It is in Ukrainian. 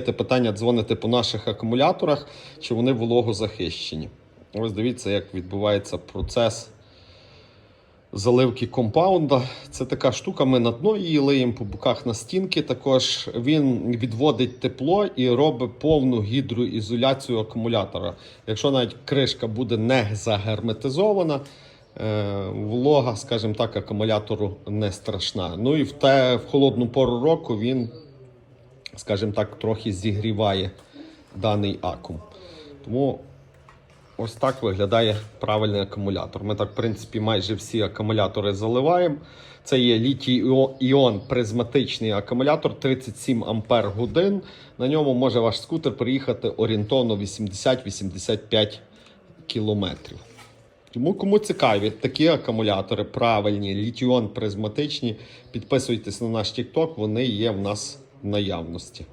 Питання дзвоните по наших акумуляторах, чи вони вологозахищені. Ось дивіться, як відбувається процес заливки компаунда. Це така штука, ми на дно її лиємо по боках на стінки. Також він відводить тепло і робить повну гідроізоляцію акумулятора. Якщо навіть кришка буде не загерметизована, е, волога, скажімо так, акумулятору не страшна. Ну і в, те, в холодну пору року він, скажімо так, трохи зігріває даний акум. Тому Ось так виглядає правильний акумулятор. Ми так, в принципі, майже всі акумулятори заливаємо. Це є літій-іон призматичний акумулятор 37 ампер годин. На ньому може ваш скутер приїхати орієнтовно 80-85 кілометрів. Тому кому цікаві такі акумулятори правильні, літіон призматичні, підписуйтесь на наш TikTok, вони є в нас наявності.